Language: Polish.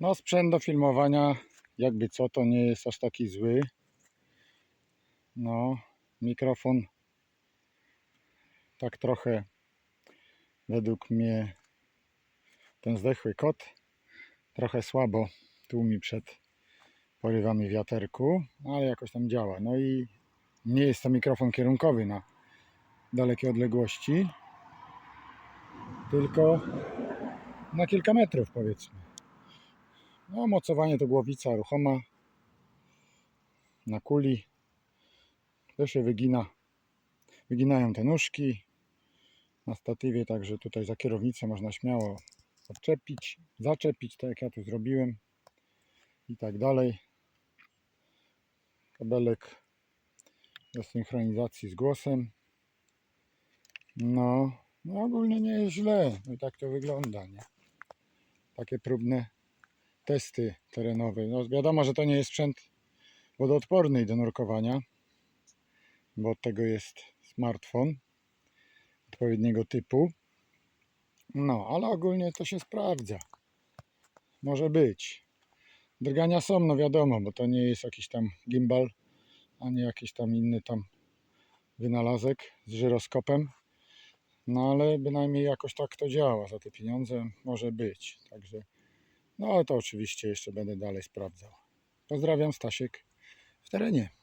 No sprzęt do filmowania, jakby co, to nie jest aż taki zły. No, mikrofon tak trochę według mnie ten zdechły kot trochę słabo tłumi przed porywami wiaterku, ale jakoś tam działa. No i nie jest to mikrofon kierunkowy na dalekie odległości, tylko na kilka metrów powiedzmy. No, mocowanie to głowica ruchoma na kuli. To się wygina, wyginają te nóżki na statywie, także tutaj za kierownicę można śmiało odczepić, zaczepić, tak jak ja tu zrobiłem i tak dalej. Kabelek do synchronizacji z głosem. No, no ogólnie nie jest źle. No i tak to wygląda, nie? Takie próbne testy terenowe. No wiadomo, że to nie jest sprzęt wodoodporny do nurkowania, bo od tego jest smartfon odpowiedniego typu. No, ale ogólnie to się sprawdza. Może być. Drgania są, no wiadomo, bo to nie jest jakiś tam gimbal, ani jakiś tam inny tam wynalazek z żyroskopem. No ale bynajmniej jakoś tak to działa. Za te pieniądze może być. Także, no ale to oczywiście jeszcze będę dalej sprawdzał. Pozdrawiam, Stasiek w terenie.